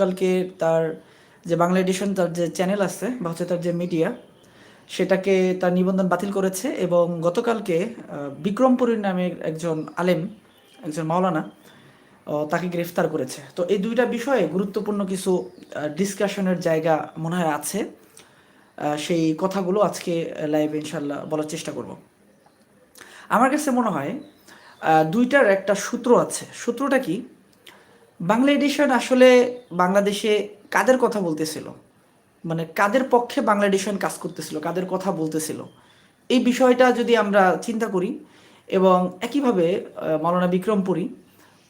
কালকে তার যে বাংলা এডিশন তার যে চ্যানেল আছে বা হচ্ছে তার যে মিডিয়া সেটাকে তার নিবন্ধন বাতিল করেছে এবং গতকালকে বিক্রমপুরীর নামে একজন আলেম, একজন মাওলানা তাকে গ্রেফতার করেছে। তো এই দুইটা বিষয়ে গুরুত্বপূর্ণ কিছু ডিসকাশনের জায়গা মনে হয় আছে। সেই কথাগুলো আজকে লাইভে ইনশাল্লাহ বলার চেষ্টা করব। আমার কাছে মনে হয় দুইটার একটা সূত্র আছে। সূত্রটা কি? বাংলা এডিশন আসলে বাংলাদেশে কাদের কথা বলতেছিল? মানে কাদের পক্ষে বাংলা এডিশন কাজ করতেছিল কাদের কথা বলতেছিল? এই বিষয়টা যদি আমরা চিন্তা করি এবং একইভাবে আহ, মাওলানা বিক্রমপুরী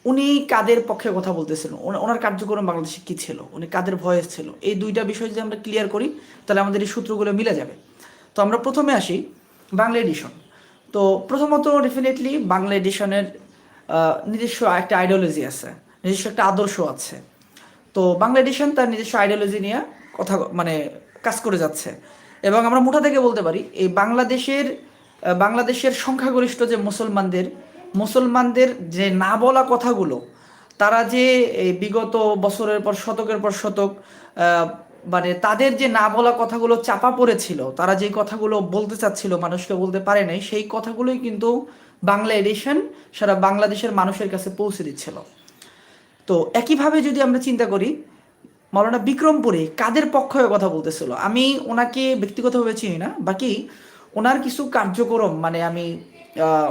উনি কাদের পক্ষে কথা বলতেছিলেন ওনার কার্যক্রম বাংলাদেশে কি ছিল? উনি কাদের ভয়েস ছিল? এই দুইটা বিষয় যদি আমরা ক্লিয়ার করি তাহলে আমাদের এই সূত্রগুলো মিলে যাবে। তো আমরা প্রথমে আসি বাংলা এডিশন তো প্রথমত ডেফিনেটলি বাংলা এডিশনের নিজস্ব একটা আইডিওলজি আছে। নিজস্ব একটা আদর্শ আছে। তো বাংলা এডিশন তার নিজস্ব আইডিওলজি নিয়ে কথা মানে কাজ করে যাচ্ছে। এবং আমরা মোটা থেকে বলতে পারি, এই বাংলাদেশের বাংলাদেশের সংখ্যাগরিষ্ঠ যে মুসলমানদের মুসলমানদের যে না বলা কথাগুলো, তারা যে বিগত বছরের পর শতকের পর শতক মানে তাদের যে না বলা কথাগুলো চাপা পড়েছিল, তারা যে কথাগুলো বলতে চাচ্ছিল, মানুষকে বলতে পারে নাই, সেই কথাগুলোই কিন্তু বাংলা এডিশন সারা বাংলাদেশের মানুষের কাছে পৌঁছে দিচ্ছিল। তো একইভাবে যদি আমরা চিন্তা করি মৌলানা বিক্রমপুরে কাদের পক্ষ হয়ে কথা বলতেছিল? আমি ওনাকে ব্যক্তিগতভাবে চিনি না, বাকি ওনার কিছু কার্যক্রম মানে আমি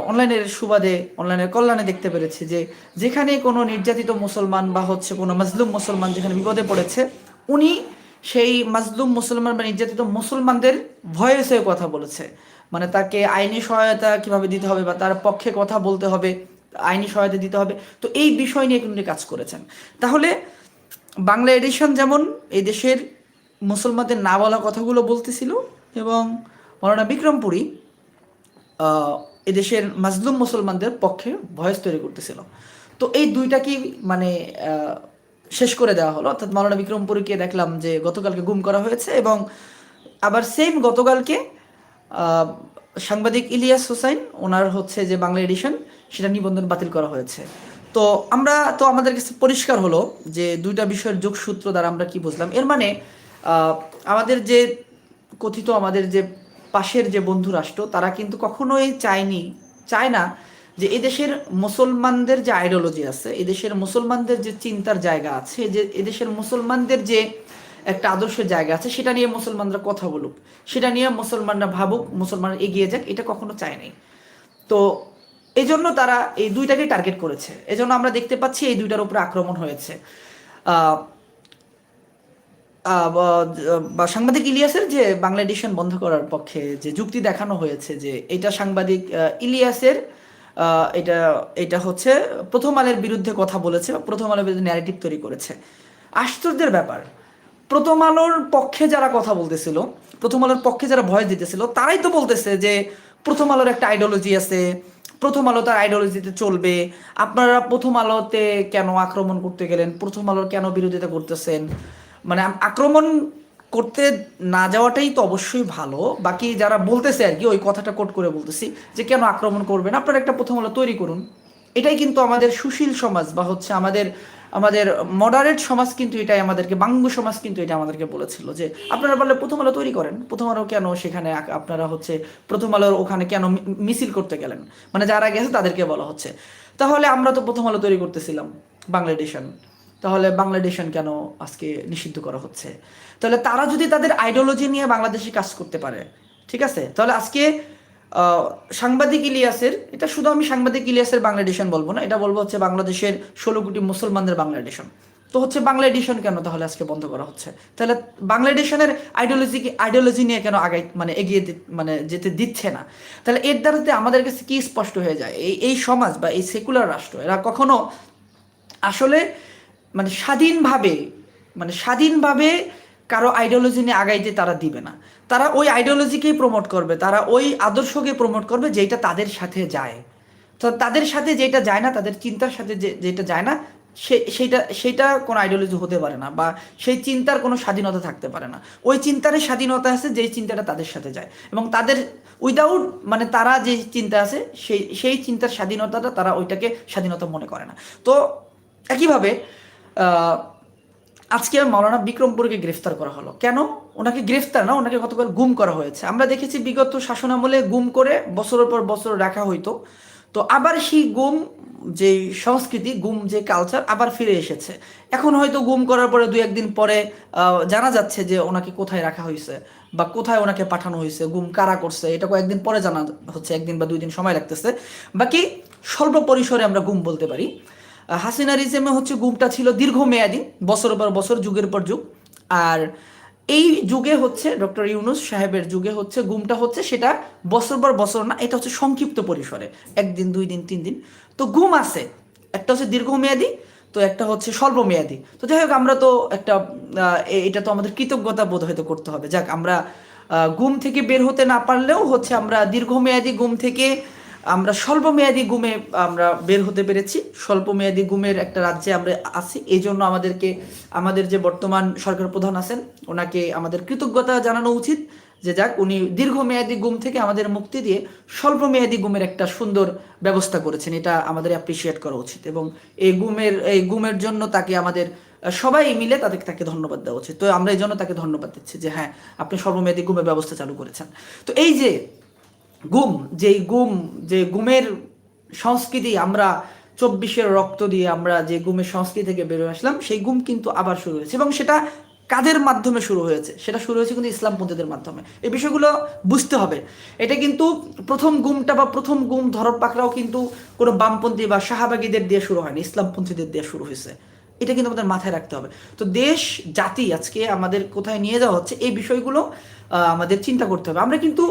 অনলাইনের সুবাদে, অনলাইনের কল্যাণে দেখতে পেরেছি যে যেখানে কোনো নির্যাতিত মুসলমান বা হচ্ছে কোনো মাজলুম মুসলমান যেখানে বিপদে পড়েছে, উনি সেই মাজলুম মুসলমান বা নির্যাতিত মুসলমানদের ভয়েসে কথা বলেছে। মানে তাকে আইনি সহায়তা কীভাবে দিতে হবে বা তার পক্ষে কথা বলতে হবে আইনি সহায়তা দিতে হবে। তো এই বিষয় নিয়ে কিন্তু কাজ করেছেন। তাহলে বাংলা এডিশন যেমন এই দেশের মুসলমানদের না বলা কথাগুলো বলতেছিল এবং মৌলানা বিক্রমপুরী এদেশের মাজলুম মুসলমানদের পক্ষে ভয়েস তৈরি করতেছিল। তো এই দুইটা কি মানে শেষ করে দেওয়া হলো? অর্থাৎ মৌলানা বিক্রমপুরীকে দেখলাম যে গতকালকে গুম করা হয়েছে এবং আবার সেম গতকালকে সাংবাদিক ইলিয়াস হোসাইন, ওনার হচ্ছে যে বাংলা এডিশন সেটা নিবন্ধন বাতিল করা হয়েছে। তো আমরা, তো আমাদের কাছে পরিষ্কার হলো যে দুইটা বিষয়ের যোগসূত্র দ্বারা আমরা কি বুঝলাম। এর মানে আমাদের যে কথিত আমাদের যে পাশের যে বন্ধু রাষ্ট্র, তারা কিন্তু কখনোই চায়নি, চায় না যে এদেশের মুসলমানদের যে আইডিওলজি আছে, এদেশের মুসলমানদের যে চিন্তার জায়গা আছে, যে এদেশের মুসলমানদের যে একটা আদর্শের জায়গা আছে, সেটা নিয়ে মুসলমানরা কথা বলুক, সেটা নিয়ে মুসলমানরা ভাবুক, মুসলমানরা এগিয়ে যাক, এটা কখনো চায় নাই তো এই জন্য তারা এই দুইটাকে টার্গেট করেছে। এই জন্য আমরা দেখতে পাচ্ছি এই দুইটার উপরে আক্রমণ হয়েছে। সাংবাদিক ইলিয়াসের যে বাংলা এডিশন বন্ধ করার পক্ষে যে যুক্তি দেখানো হয়েছে যে এটা সাংবাদিক ইলিয়াসের এটা এটা হচ্ছে প্রথম আলের বিরুদ্ধে কথা বলেছে বা প্রথম আলোর বিরুদ্ধে ন্যারেটিভ তৈরি করেছে। আশ্চর্যের ব্যাপার, প্রথম আলোর পক্ষে যারা কথা বলতেছিল, প্রথম আলোর পক্ষে যারা ভয় দিতেছিল, তারাই তো বলতেছে যে প্রথম আলোর একটা আইডিওলজি আছে প্রথম আলো তার আইডিওলজিতে চলবে। আপনারা প্রথম আলোতে কেন আক্রমণ করতে গেলেন? প্রথম আলোর কেন বিরোধিতা করতেছেন? মানে আক্রমণ করতে না যাওয়াটাই তো অবশ্যই ভালো। বাকি যারা বলতেছে আর কি, ওই কথাটা কোট করে বলতেছি যে, কেন আক্রমণ করবেন? আপনারা একটা প্রথম আলো তৈরি করুন। এটাই কিন্তু আমাদের সুশীল সমাজ বা হচ্ছে আমাদের আমাদের মডারেট সমাজ কিন্তু এটাই আমাদেরকে, বাঙ্গু সমাজ কিন্তু এটা আমাদেরকে বলেছিল যে আপনারা বললে প্রথম আলো তৈরি করেন, প্রথম আলো কেন সেখানে আপনারা হচ্ছে প্রথম আলোর ওখানে কেন মিছিল করতে গেলেন? মানে যারা গেছে তাদেরকে বলা হচ্ছে। তাহলে আমরা তো প্রথম আলো তৈরি করতেছিলাম বাংলা এডিশন তাহলে বাংলা এডিশন কেন আজকে নিষিদ্ধ করা হচ্ছে? তাহলে তারা যদি তাদের আইডিওলজি নিয়ে বাংলাদেশে কাজ করতে পারে, ঠিক আছে? তাহলে আজকে সাংবাদিক ইলিয়াসের, এটা শুধু আমি সাংবাদিক ইলিয়াসের বাংলা এডিশন বলব না, এটা বলব হচ্ছে বাংলাদেশের ষোলো কোটি মুসলমানদের বাংলা এডিশন তো হচ্ছে বাংলা এডিশন কেন তাহলে আজকে বন্ধ করা হচ্ছে? তাহলে বাংলা এডিশনের আইডিওলজি কি আইডিওলজি নিয়ে কেন আগাই মানে এগিয়ে মানে যেতে দিচ্ছে না? তাহলে এর দ্বারাতে আমাদের কাছে কি স্পষ্ট হয়ে যায়? এই এই সমাজ বা এই সেকুলার রাষ্ট্র, এরা কখনো আসলে মানে স্বাধীনভাবে মানে স্বাধীনভাবে কারও আইডিওলজি নিয়ে আগাইতে তারা দিবে না। তারা ওই আইডিওলজিকেই প্রমোট করবে, তারা ওই আদর্শকে প্রমোট করবে যেটা তাদের সাথে যায়। তো তাদের সাথে যেটা যায় না, তাদের চিন্তার সাথে যে যেটা যায় না সেইটা সেইটা কোনো আইডিওলজি হতে পারে না বা সেই চিন্তার কোনো স্বাধীনতা থাকতে পারে না। ওই চিন্তারই স্বাধীনতা আছে যেই চিন্তাটা তাদের সাথে যায়। এবং তাদের উইদাউট মানে তারা যে চিন্তা আছে, সেই সেই চিন্তার স্বাধীনতাটা তারা ওইটাকে স্বাধীনতা মনে করে না। তো একইভাবে আজকে মাওলানা বিক্রমপুরকে গ্রেফতার করা হলো। কেন? ওনাকে গ্রেফতার না, ওনাকে গতকাল গুম করা হয়েছে। আমরা দেখেছি বিগত শাসনামলে গুম করে বছরের পর বছর রাখা হইতো। তো আবার সেই গুম যে সংস্কৃতি, গুম যে কালচার আবার ফিরে এসেছে। এখন হয়তো গুম করার পরে দু একদিন পরে জানা যাচ্ছে যে ওনাকে কোথায় রাখা হয়েছে বা কোথায় ওনাকে পাঠানো হয়েছে গুম কারা করছে, এটা কয়েকদিন পরে জানা হচ্ছে, একদিন বা দুই দিন সময় লাগতেছে। বাকি স্বল্প পরিসরে আমরা গুম বলতে পারি। হাসিনা রিজেমে হচ্ছে গুমটা ছিল দীর্ঘমেয়াদী, বছর পর বছর, যুগের পর যুগ। আর এই যুগে হচ্ছে, ডক্টর ইউনুস সাহেবের যুগে হচ্ছে, গুমটা হচ্ছে, সেটা বছর পর বছর না, এটা হচ্ছে সংক্ষিপ্ত পরিসরে, একদিন, দুই দিন, তিন দিন। তো গুম আছে, একটা হচ্ছে দীর্ঘমেয়াদী, তো একটা হচ্ছে স্বল্প মেয়াদী তো যাই হোক, আমরা তো একটা এটা তো আমাদের কৃতজ্ঞতা বোধ হয়তো করতে হবে। যাক, আমরা গুম থেকে বের হতে না পারলেও হচ্ছে আমরা দীর্ঘমেয়াদী গুম থেকে আমরা স্বল্পমেয়াদী গুমে আমরা বের হতে পেরেছি। স্বল্পমেয়াদী গুমের একটা রাজ্যে আমরা আছি। এই জন্য আমাদেরকে, আমাদের যে বর্তমান সরকার প্রধান আছেন, ওনাকে আমাদের কৃতজ্ঞতা জানানো উচিত যে যাক, উনি দীর্ঘমেয়াদী গুম থেকে আমাদের মুক্তি দিয়ে স্বল্পমেয়াদী গুমের একটা সুন্দর ব্যবস্থা করেছেন। এটা আমাদের অ্যাপ্রিসিয়েট করা উচিত এবং এই গুমের এই গুমের জন্য তাকে আমাদের, সবাই মিলে তাদেরকে তাকে ধন্যবাদ দেওয়া উচিত। তো আমরা এই জন্য তাকে ধন্যবাদ দিচ্ছি যে হ্যাঁ আপনি স্বল্পমেয়াদী গুমের ব্যবস্থা চালু করেছেন। তো এই যে গুম, যেই গুম, যে গুমের সংস্কৃতি আমরা চব্বিশের রক্ত দিয়ে আমরা যে গুমের সংস্কৃতি থেকে বেরোয় আসলাম, সেই গুম কিন্তু আবার শুরু হয়েছে এবং সেটা কাদের মাধ্যমে শুরু হয়েছে? সেটা শুরু হয়েছে কিন্তু ইসলামপন্থীদের মাধ্যমে। এই বিষয়গুলো বুঝতে হবে। এটা কিন্তু প্রথম গুমটা বা প্রথম গুম ধরপ পাকড়াও কিন্তু কোনো বামপন্থী বা শাহবাগীদের দিয়ে শুরু হয়নি ইসলামপন্থীদের দিয়ে শুরু হয়েছে। এটা কিন্তু আমাদের মাথায় রাখতে হবে। তো দেশ, জাতি আজকে আমাদের কোথায় নিয়ে যাওয়া হচ্ছে, এই বিষয়গুলো আমাদের চিন্তা করতে হবে। আমরা কিন্তু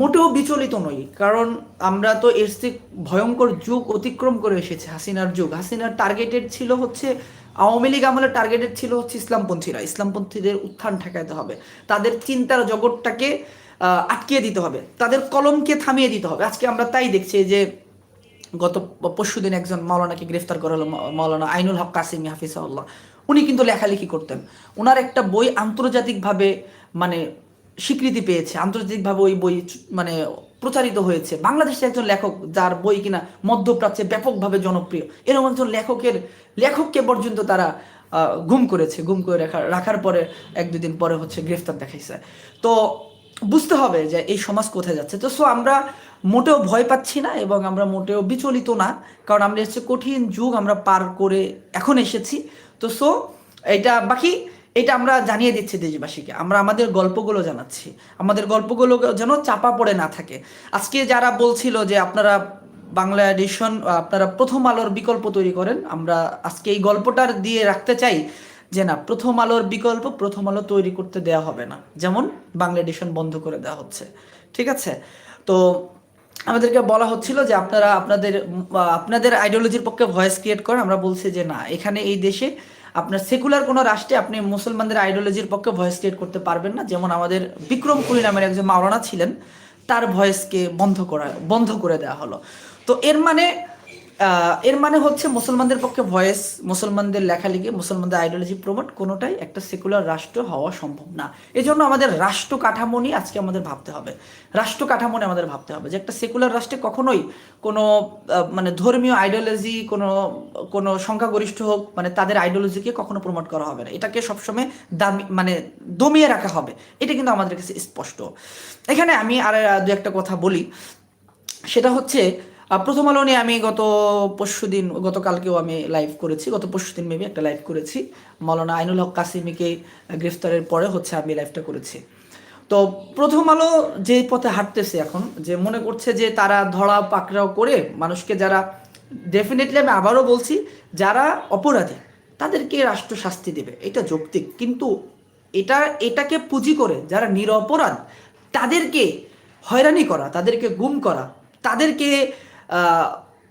মোটেও বিচলিত নই, কারণ আমরা তো এর ভয়ঙ্কর যুগ অতিক্রম করে এসেছি, হাসিনার যুগ। হাসিনার টার্গেটেড ছিল হচ্ছে, আওয়ামী লীগ আমলের টার্গেটেড ছিল হচ্ছে ইসলামপন্থীরা। ইসলামপন্থীদের উত্থান ঠেকাতে হবে। তাদের চিন্তার জগৎটাকে আটকিয়ে দিতে হবে। তাদের কলমকে থামিয়ে দিতে হবে। আজকে আমরা তাই দেখছি যে, গত পরশু দিন একজন মাওলানাকে গ্রেফতার করা হলো মাওলানা আইনুল হক কাসিমি হাফিজাউল্লাহ উনি কিন্তু লেখালেখি করতেন। ওনার একটা বই আন্তর্জাতিকভাবে মানে স্বীকৃতি পেয়েছে, আন্তর্জাতিকভাবে ওই বই মানে প্রচারিত হয়েছে। বাংলাদেশে একজন লেখক যার বই কিনা মধ্যপ্রাচ্যে ব্যাপকভাবে জনপ্রিয়, এরকম একজন লেখকের, লেখককে পর্যন্ত তারা গুম করেছে, গুম করে রাখার রাখার পরে এক দুদিন পরে হচ্ছে গ্রেফতার দেখাইছে। তো বুঝতে হবে যে এই সমাজ কোথায় যাচ্ছে। তো সো আমরা মোটেও ভয় পাচ্ছি না এবং আমরা মোটেও বিচলিত না, কারণ আমরা হচ্ছে কঠিন যুগ আমরা পার করে এখন এসেছি। তো সো এটা বাকি এটা আমরা জানিয়ে দিচ্ছি দেশবাসীকে। আমরা আমাদের গল্পগুলো জানাচ্ছি। আমাদের গল্পগুলো যেন চাপা পড়ে না থাকে। আজকে যারা বলছিল যে আপনারা বাংলা এডিশন, আপনারা প্রথম আলোর বিকল্প তৈরি করেন, আমরা আজকে এই গল্পটার দিয়ে রাখতে চাই যে না, প্রথম আলোর বিকল্প প্রথম আলো তৈরি করতে দেওয়া হবে না। যেমন বাংলা এডিশন বন্ধ করে দেওয়া হচ্ছে। ঠিক আছে? তো আমাদেরকে বলা হচ্ছিল যে আপনারা, আপনাদের আপনাদের আইডিওলজির পক্ষে ভয়েস ক্রিয়েট করেন। আমরা বলছি যে না, এখানে এই দেশে আপনার সেকুলার কোনো রাষ্ট্রে আপনি মুসলমানদের আইডিওলজির পক্ষে ভয়েস ক্রিয়েট করতে পারবেন না। যেমন আমাদের বিক্রম কুরি নামের একজন মাওলানা ছিলেন, তার ভয়েসকে বন্ধ করা, বন্ধ করে দেওয়া হলো। তো এর মানে এর মানে হচ্ছে মুসলমানদের পক্ষে ভয়েস, মুসলমানদের লেখালেখি, মুসলমানদের আইডিওলজি প্রমোট কোনোটাই একটা সেকুলার রাষ্ট্র হওয়া সম্ভব না। এজন্য আমাদের রাষ্ট্র কাঠামো নিয়ে আজকে আমাদের ভাবতে হবে। রাষ্ট্র কাঠামো নিয়ে আমাদের ভাবতে হবে যে একটা সেকুলার রাষ্ট্রে কখনোই কোনো মানে ধর্মীয় আইডিওলজি কোনো কোনো সংখ্যাগরিষ্ঠ হোক মানে তাদের আইডিওলজিকে কখনো প্রমোট করা হবে না। এটাকে সবসময় দামি মানে দমিয়ে রাখা হবে। এটা কিন্তু আমাদের কাছে স্পষ্ট। এখানে আমি আর দু একটা কথা বলি। সেটা হচ্ছে প্রথম আলো নিয়ে আমি গত পরশু দিন, গতকালকেও আমি লাইভ করেছি। গত পরশু দিন মেবি একটা লাইভ করেছি। মৌলানা আইনুল হক কাসিমিকে গ্রেফতারের পরে হচ্ছে আমি লাইভটা করেছি। তো প্রথম আলো যে পথে হাঁটতেছে এখন, যে মনে করছে যে তারা ধরা পাকড়াও করে মানুষকে যারা ডেফিনেটলি আমি আবারও বলছি, যারা অপরাধী, তাদেরকে রাষ্ট্র শাস্তি দেবে। এটা যৌক্তিক। কিন্তু এটা, এটাকে পুঁজি করে যারা নিরপরাধ, তাদেরকে হয়রানি করা, তাদেরকে গুম করা, তাদেরকে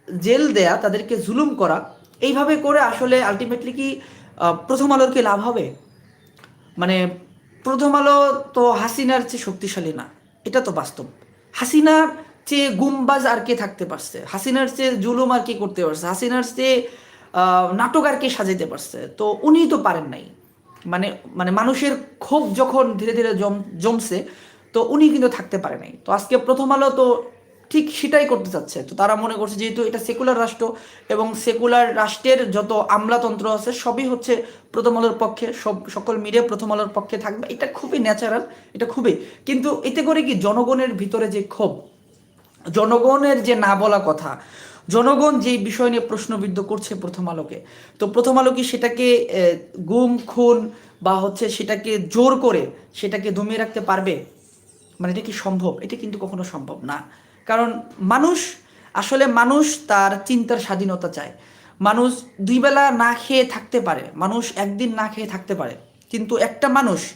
জেল দেয়া, তাদেরকে জুলুম করা, এইভাবে করে আসলে আলটিমেটলি কি প্রথম আলোর কি লাভ হবে? মানে প্রথম আলো তো হাসিনার চেয়ে শক্তিশালী না, এটা তো বাস্তব। হাসিনার চেয়ে গুমবাজ আর কে থাকতে পারছে? হাসিনার চেয়ে জুলুম আর কে করতে পারছে? হাসিনার চেয়ে নাটক আর কে সাজাইতে পারছে? তো উনি তো পারেন নাই। মানে মানে মানুষের ক্ষোভ যখন ধীরে ধীরে জম, জমছে, তো উনি কিন্তু থাকতে পারে নাই। তো আজকে প্রথম আলো তো ঠিক সেটাই করতে চাচ্ছে। তো তারা মনে করছে যেহেতু এটা সেকুলার রাষ্ট্র এবং সেকুলার রাষ্ট্রের যত আমলাতন্ত্র আছে, সবই হচ্ছে প্রথম আলোর পক্ষে, সব, সকল মিডিয়া প্রথম আলোর পক্ষে থাকবে। এটা খুবই ন্যাচারাল এটা খুবই। কিন্তু এতে করে কি জনগণের ভিতরে যে ক্ষোভ, জনগণের যে না বলা কথা, জনগণ যে বিষয় নিয়ে প্রশ্নবিদ্ধ করছে প্রথম আলোকে, তো প্রথম আলো কি সেটাকে গুম, খুন বা হচ্ছে সেটাকে জোর করে সেটাকে দমিয়ে রাখতে পারবে? মানে এটা কি সম্ভব? এটা কিন্তু কখনো সম্ভব না। কারণ মানুষ, আসলে মানুষ তার চিন্তার স্বাধীনতা চায়। মানুষ দুই বেলা না খেয়ে থাকতে পারে, মানুষ একদিন না খেয়ে থাকতে পারে। কিন্তু একটা মানুষ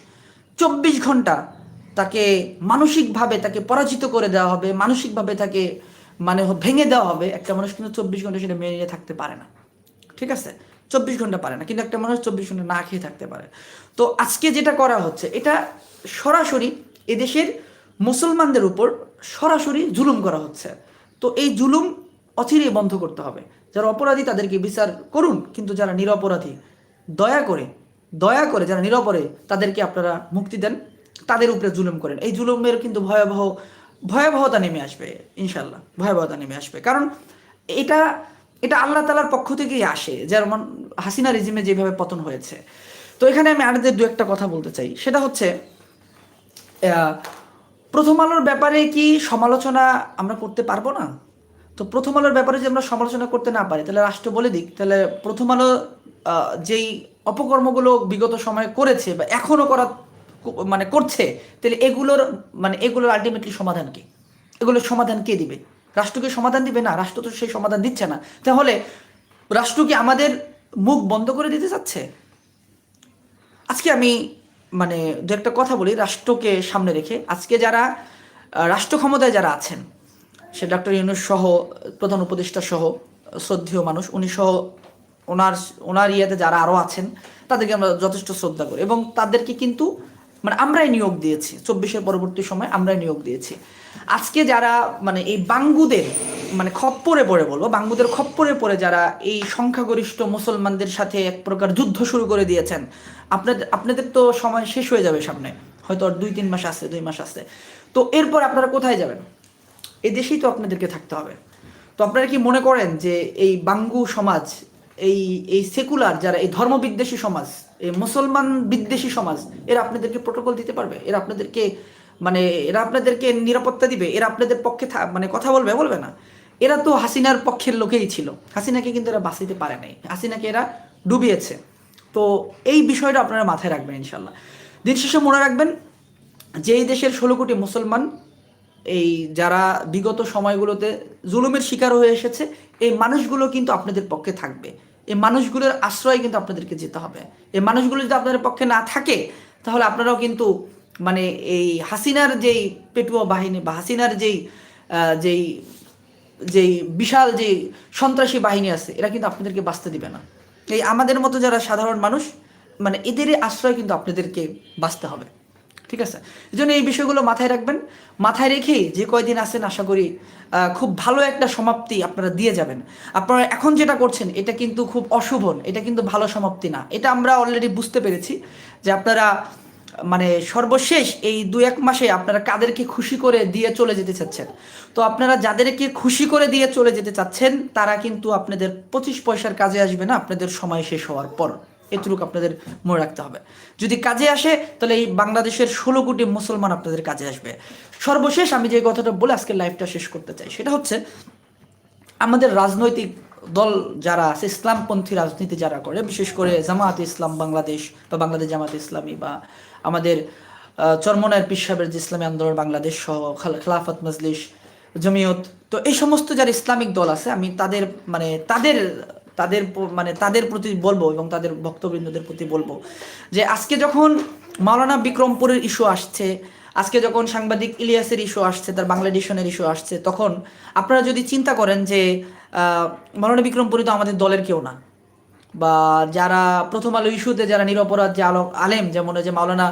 চব্বিশ ঘণ্টা তাকে মানসিকভাবে তাকে পরাজিত করে দেওয়া হবে, মানসিকভাবে তাকে মানে ভেঙে দেওয়া হবে। একটা মানুষ কিন্তু চব্বিশ ঘণ্টা সেটা মেনে নিয়ে থাকতে পারে না। ঠিক আছে? চব্বিশ ঘণ্টা পারে না। কিন্তু একটা মানুষ চব্বিশ ঘণ্টা না খেয়ে থাকতে পারে। তো আজকে যেটা করা হচ্ছে, এটা সরাসরি এদেশের মুসলমানদের উপর সরাসরি জুলুম করা হচ্ছে। তো এই জুলুম অচিরেই বন্ধ করতে হবে। যারা অপরাধী তাদেরকে বিচার করুন, কিন্তু যারা নিরপরাধী, দয়া করে দয়া করে যারা নিরপরে তাদেরকে আপনারা মুক্তি দেন। তাদের উপরে জুলুম করেন। এই জুলুমের কিন্তু ভয়াবহ, ভয়াবহতা নেমে আসবে ইনশাল্লাহ ভয়াবহতা নেমে আসবে। কারণ এটা এটা আল্লাহ তালার পক্ষ থেকেই আসে যেমন হাসিনা রিজিমে যেভাবে পতন হয়েছে। তো এখানে আমি আরেকদের দু একটা কথা বলতে চাই। সেটা হচ্ছে প্রথম আলোর ব্যাপারে কি সমালোচনা আমরা করতে পারব না? তো প্রথম আলোর ব্যাপারে যদি আমরা সমালোচনা করতে না পারি, তাহলে রাষ্ট্র বলে দিক। তাহলে প্রথম আলো যেই অপকর্মগুলো বিগত সময়ে করেছে বা এখনও করা মানে করছে, তাহলে এগুলোর মানে এগুলোর আলটিমেটলি সমাধান কি? এগুলোর সমাধান কে দিবে? রাষ্ট্রকে সমাধান দিবে? না, রাষ্ট্র তো সেই সমাধান দিচ্ছে না। তাহলে রাষ্ট্র কি আমাদের মুখ বন্ধ করে দিতে চাচ্ছে? আজকে আমি মানে দু একটা কথা বলি, রাষ্ট্রকে সামনে রেখে। আজকে যারা রাষ্ট্র ক্ষমতায় যারা আছেন, সে ডক্টর ইউনুস সহ, প্রধান উপদেষ্টা সহ, শ্রদ্ধেয় মানুষ, উনি সহ ওনার ওনার ইয়েতে যারা আরও আছেন, তাদেরকে আমরা যথেষ্ট শ্রদ্ধা করি। এবং তাদেরকে কিন্তু মানে আমরাই নিয়োগ দিয়েছি। চব্বিশের পরবর্তী সময় আমরাই নিয়োগ দিয়েছি। আজকে যারা মানে এই বাঙ্গুদের মানে খপ্পরে পড়ে বলব, বাঙ্গুদের খপ্পরে পড়ে যারা এই সংখ্যাগরিষ্ঠ মুসলমানদের সাথে এক প্রকার যুদ্ধ শুরু করে দিয়েছেন আপনাদের আপনাদের তো সময় শেষ হয়ে যাবে সামনে, হয়তো দুই তিন মাস আছে দুই মাস আছে তো এরপর আপনারা কোথায় যাবেন? এই দেশেই তো আপনাদেরকে থাকতে হবে। তো আপনারা কি মনে করেন যে এই বাঙ্গু সমাজ, এই এই সেকুলার যারা, এই ধর্ম বিদ্বেষী সমাজ, এই মুসলমান বিদ্বেষী সমাজ, এরা আপনাদেরকে প্রোটোকল দিতে পারবে? এরা আপনাদেরকে মানে এরা আপনাদেরকে নিরাপত্তা দিবে, এরা আপনাদের পক্ষে মানে কথা বলবে বলবে না। এরা তো হাসিনার পক্ষের লোকেই ছিল। হাসিনাকে কিন্তু এরা বাঁচাইতে পারে নাই। হাসিনাকে এরা ডুবিয়েছে। তো এই বিষয়টা আপনারা মাথায় রাখবেন ইনশাল্লাহ দিন শেষে মনে রাখবেন যে এই দেশের ষোলো কোটি মুসলমান, এই যারা বিগত সময়গুলোতে জুলুমের শিকার হয়ে এসেছে, এই মানুষগুলো কিন্তু আপনাদের পক্ষে থাকবে। এই মানুষগুলোর আশ্রয় কিন্তু আপনাদেরকে যেতে হবে। এই মানুষগুলো যদি আপনাদের পক্ষে না থাকে, তাহলে আপনারাও কিন্তু মানে এই হাসিনার যেই পেটুয়া বাহিনী বা হাসিনার যেই যেই যেই বিশাল যে সন্ত্রাসী বাহিনী আছে, এরা কিন্তু আপনাদেরকে বাঁচতে দিবে না। এই আমাদের মতো যারা সাধারণ মানুষ মানে এদেরই আশ্রয় কিন্তু আপনাদেরকে বাঁচতে হবে। ঠিক আছে? এই জন্য এই বিষয়গুলো মাথায় রাখবেন। মাথায় রেখেই যে কয়দিন আছেন, আশা করি খুব ভালো একটা সমাপ্তি আপনারা দিয়ে যাবেন। আপনারা এখন যেটা করছেন, এটা কিন্তু খুব অশুভন এটা কিন্তু ভালো সমাপ্তি না। এটা আমরা অলরেডি বুঝতে পেরেছি যে আপনারা মানে সর্বশেষ এই দু এক মাসে আপনারা কাদেরকে খুশি করে দিয়ে চলে যেতে চাচ্ছেন? তো আপনারা যাদেরকে খুশি করে দিয়ে চলে যেতে চাচ্ছেন, তারা কিন্তু আপনাদের পঁচিশ পয়সার কাজে আসবে না, আপনাদের সময় শেষ হওয়ার পর। এতটুকু আপনাদের মনে রাখতে হবে। যদি কাজে আসে, তাহলে এই বাংলাদেশের ষোলো কোটি মুসলমান আপনাদের কাজে আসবে। সর্বশেষ আমি যে কথাটা বলে আজকে লাইফটা শেষ করতে চাই, সেটা হচ্ছে আমাদের রাজনৈতিক দল যারা আছে, ইসলামপন্থী রাজনীতি যারা করে, বিশেষ করে জামাত ইসলাম বাংলাদেশ বা বাংলাদেশ জামাত ইসলামী বা আমাদের চরমনায়ের পীর সাহেবের যে ইসলামী আন্দোলন, বাংলাদেশ সহ খাল- খেলাফত মজলিস, জমিয়ত, তো এই সমস্ত যারা ইসলামিক দল আছে, আমি তাদের মানে তাদের তাদের মানে তাদের প্রতি বলব এবং তাদের ভক্তবৃন্দদের প্রতি বলব যে আজকে যখন মাওলানা বিক্রমপুরের ইস্যু আসছে, আজকে যখন সাংবাদিক ইলিয়াসের ইস্যু আসছে, তার বাংলা এডিশনের ইস্যু আসছে, তখন আপনারা যদি চিন্তা করেন যে মাওলানা বিক্রমপুরী তো আমাদের দলের কেউ না। বা যারা প্রথম আলো ইস্যুতে যারা নিরপরাধ যে আলো আলেম, যেমন যে মাওলানা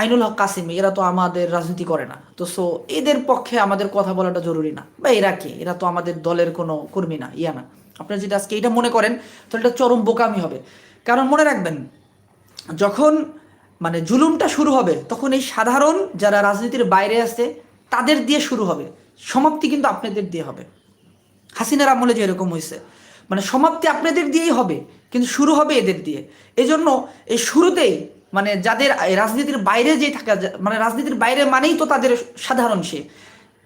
আইনুল হক কাসিমি, এরা তো আমাদের রাজনীতি করে না। তো সো এদের পক্ষে আমাদের কথা বলাটা জরুরি না। বা এরা কি? এরা তো আমাদের দলের কোনো কর্মী না, ইয়া না। আপনারা যদি আজকে এটা মনে করেন, তাহলে এটা চরম বোকামি হবে। কারণ মনে রাখবেন, যখন মানে জুলুমটা শুরু হবে, তখন এই সাধারণ যারা রাজনীতির বাইরে আছে, তাদের দিয়ে শুরু হবে। সমাপ্তি কিন্তু আপনাদের দিয়ে হবে। হাসিনার আমলে যে এরকম হয়েছে মানে সমাপ্তি আপনাদের দিয়েই হবে, কিন্তু শুরু হবে এদের দিয়ে। এজন্য এই শুরুতেই মানে যাদের রাজনীতির বাইরে যে থাকা মানে রাজনীতির বাইরে মানেই তো তাদের সাধারণ সে।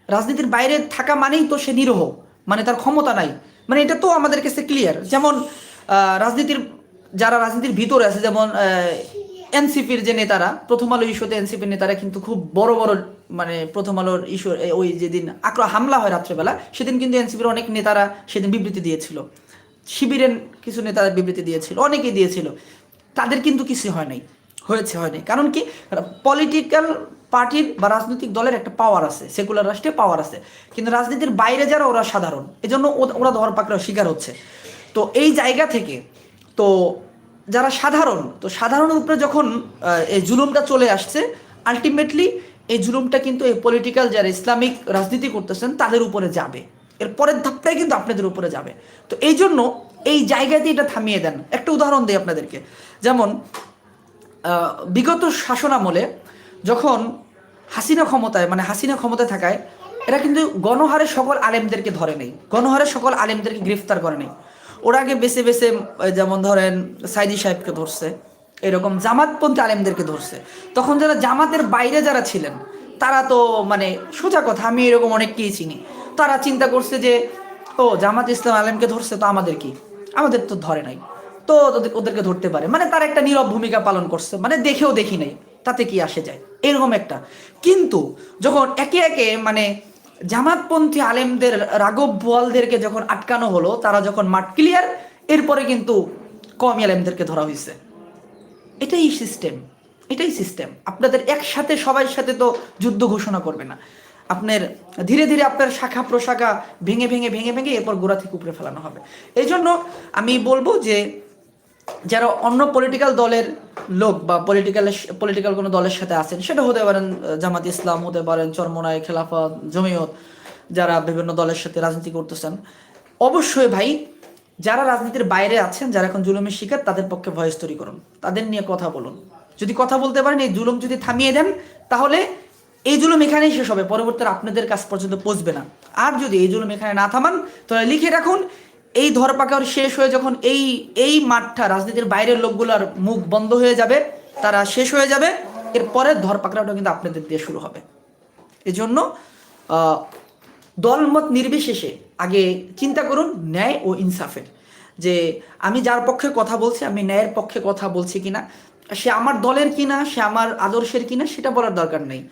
রাজনীতির বাইরে থাকা মানেই তো সে নিরহ মানে তার ক্ষমতা নাই। মানে এটা তো আমাদের কাছে ক্লিয়ার যেমন রাজনীতির, যারা রাজনীতির ভিতরে আছে, যেমন এনসিপির যে নেতারা, প্রথম আলো ইস্যুতে এনসিপির নেতারা কিন্তু খুব বড় বড় মানে প্রথম আলোর ইস্যু ওই যেদিন আক্র হামলা হয় রাত্রেবেলা, সেদিন কিন্তু এনসিপির অনেক নেতারা সেদিন বিবৃতি দিয়েছিল। শিবিরের কিছু নেতারা বিবৃতি দিয়েছিল, অনেকেই দিয়েছিল। তাদের কিন্তু কিছু হয় নাই, হয়েছে হয়নি কারণ কি? পলিটিক্যাল পার্টির বা রাজনৈতিক দলের একটা পাওয়ার আছে সেকুলার রাষ্ট্রে পাওয়ার আছে। কিন্তু রাজনীতির বাইরে যারা, ওরা সাধারণ। এজন্য ওরা ধর পাকড়ার শিকার হচ্ছে। তো এই জায়গা থেকে, তো যারা সাধারণ, তো সাধারণের উপরে যখন এই জুলুমটা চলে আসছে আলটিমেটলি এই জুলুমটা কিন্তু এই পলিটিক্যাল যারা ইসলামিক রাজনীতি করতেছেন, তাদের উপরে যাবে। এর পরের ধাপটাই কিন্তু আপনাদের উপরে যাবে। তো এই জন্য এই জায়গাতে এটা থামিয়ে দেন। একটা উদাহরণ দিই আপনাদেরকে। যেমন বিগত শাসন আমলে যখন হাসিনা ক্ষমতায় মানে হাসিনা ক্ষমতায় থাকায়, এরা কিন্তু গণহারে সকল আলেমদেরকে ধরে নেই গণহারে সকল আলেমদেরকে গ্রেফতার করে নেই ওরা আগে বেছে বেছে যেমন ধরেন সাইদি সাহেবকে ধরছে, এরকম জামাতপন্থী আলেমদেরকে ধরছে। তখন যারা জামাতের বাইরে যারা ছিলেন, তারা তো মানে সোজা কথা, আমি এরকম অনেককেই চিনি। তারা চিন্তা করছে যে, ও, জামাত ইসলাম আলেমকে ধরছে তো আমাদের কি? আমাদের তো ধরে নাই। তো ওদের- ওদেরকে ধরতে পারে। মানে তার একটা নীরব ভূমিকা পালন করছে। মানে দেখেও দেখি নাই। তাতে কি আসে যায়? এরকম একটা। কিন্তু যখন একে একে মানে জামাতপন্থী আলেমদের রাগব বোয়ালদেরকে যখন আটকানো হলো, তারা যখন মাঠ ক্লিয়ার এরপরে কিন্তু কমি আলেমদেরকে ধরা হয়েছে এটাই সিস্টেম এটাই সিস্টেম আপনাদের একসাথে, সবার সাথে তো যুদ্ধ ঘোষণা করবে না। আপনার ধীরে ধীরে আপনার শাখা প্রশাখা ভেঙে ভেঙে ভেঙে ভেঙে এরপর গোড়া থেকে উপরে ফেলানো হবে। এই জন্য আমি বলব যে, যারা অন্য পলিটিক্যাল দলের লোক বা পলিটিক্যাল পলিটিক্যাল কোনো দলের সাথে আছেন, সেটা হতে পারেন জামাত ইসলাম হতে পারেন চরমনায় খেলাফত, জমিয়ত, যারা বিভিন্ন দলের সাথে রাজনীতি করতেছেন, অবশ্যই ভাই, যারা রাজনীতির বাইরে আছেন, যারা এখন জুলুমের শিকার, তাদের পক্ষে ভয়েস তৈরি করুন। তাদের নিয়ে কথা বলুন। যদি কথা বলতে পারেন, এই জুলুম যদি থামিয়ে দেন, তাহলে এই জুলুম এখানেই শেষ হবে পরবর্তীতে আপনাদের কাছ পর্যন্ত পৌঁছবে না। আর যদি এই জুলুম এখানে না থামান, তাহলে লিখে রাখুন, এই ধরপাকড় শেষ হয়ে যখন এই এই মাঠটা, রাজনীতির বাইরের লোকগুলোর মুখ বন্ধ হয়ে যাবে, তারা শেষ হয়ে যাবে, এরপরে ধরপাকড়াটা কিন্তু আপনাদের দিয়ে শুরু হবে। এজন্য দলমত নির্বিশেষে আগে চিন্তা করুন ন্যায় ও ইনসাফের। যে আমি যার পক্ষে কথা বলছি, আমি ন্যায়ের পক্ষে কথা বলছি কিনা, সে আমার দলের কিনা, সে আমার আদর্শের কিনা, সেটা বলার দরকার নেই।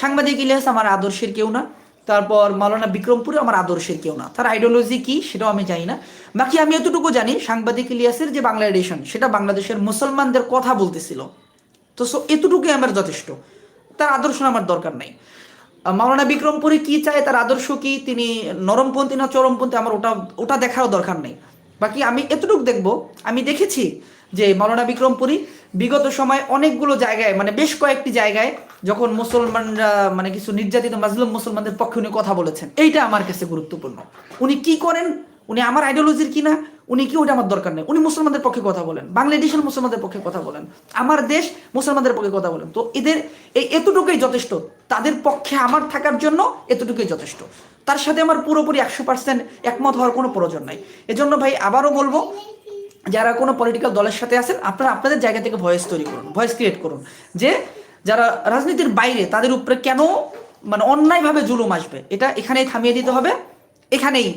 সাংবাদিক ইলিয়াস আমার আদর্শের কেউ না, তারপর মাওলানা বিক্রমপুরে আমার আদর্শের কেউ না। তার আইডিওলজি কি সেটাও আমি জানি না। বাকি আমি এতটুকু জানি, সাংবাদিক ইলিয়াসের যে বাংলা এডিশন সেটা বাংলাদেশের মুসলমানদের কথা বলতেছিল। তো সো এতটুকুই আমার যথেষ্ট। তার আদর্শ আমার দরকার নাই। মাওলানা বিক্রমপুরী কি চায়, তার আদর্শ কি, তিনি নরমপন্থী না চরমপন্থী, আমার ওটা ওটা দেখারও দরকার নেই। বাকি আমি এতটুকু দেখব, আমি দেখেছি যে মাওলানা বিক্রমপুরী বিগত সময় অনেকগুলো জায়গায় মানে বেশ কয়েকটি জায়গায় যখন মুসলমানরা মানে কিছু নির্যাতিত মাজলুম মুসলমানদের পক্ষে উনি কথা বলেছেন। এইটা আমার কাছে গুরুত্বপূর্ণ। উনি কি করেন? উনি আমার আইডিওলজির কিনা? উনি কি ওটা আমার দরকার নেই? উনি মুসলমানদের পক্ষে কথা বলেন। বাংলাদেশের মুসলমানদের পক্ষে কথা বলেন। আমার দেশ মুসলমানদের পক্ষে কথা বলেন। তো এদের এই এতটুকুই যথেষ্ট। তাদের পক্ষে আমার থাকার জন্য এতটুকুই যথেষ্ট। তার সাথে আমার পুরোপুরি একশো পার্সেন্ট একমত হওয়ার কোনো প্রয়োজন নাই। এজন্য ভাই, আবারও বলব যারা কোনো পলিটিক্যাল দলের সাথে আছেন, আপনারা আপনাদের জায়গা থেকে ভয়েস তৈরি করুন ভয়েস ক্রিয়েট করুন। যে যারা রাজনীতির বাইরে, তাদের উপরে কেন মানে অন্যায়ভাবে জুলুম আসবে, এটা এখানেই থামিয়ে দিতে হবে, এখানেই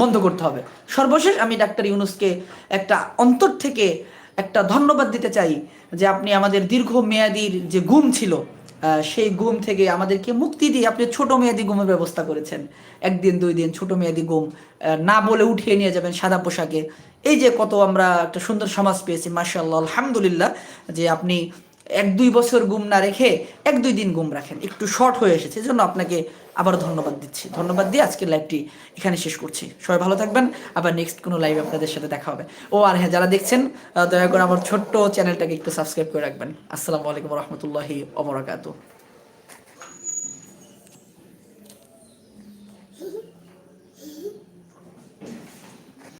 বন্ধ করতে হবে। সর্বশেষ আমি ডাক্তার ইউনুসকে একটা অন্তর থেকে একটা ধন্যবাদ দিতে চাই যে আপনি আমাদের দীর্ঘ মেয়াদির যে ঘুম ছিল সেই গুম থেকে আমাদেরকে মুক্তি দিয়ে আপনি ছোট মেয়াদি গুমের ব্যবস্থা করেছেন। একদিন, দুই দিন ছোট মেয়াদি গুম না বলে উঠিয়ে নিয়ে যাবেন সাদা পোশাকে। এই যে কত আমরা একটা সুন্দর সমাজ পেয়েছি মার্শাল্লাহ আলহামদুলিল্লাহ, যে আপনি এক দুই বছর গুম না রেখে এক দুই দিন গুম রাখেন। একটু শর্ট হয়ে এসেছে জন্য আপনাকে আবার ধন্যবাদ দিচ্ছি। ধন্যবাদ দিয়ে আজকের লাইভটি এখানে শেষ করছি। সবাই ভালো থাকবেন, আবার নেক্সট কোনো লাইভ আপনাদের সাথে দেখা হবে। ও, আর হ্যাঁ যারা দেখছেন দয়া করে আমার ছোট্ট চ্যানেলটাকে একটু সাবস্ক্রাইব করে রাখবেন। আসসালামু আলাইকুম রহমতুল্লাহি অবরাকাতু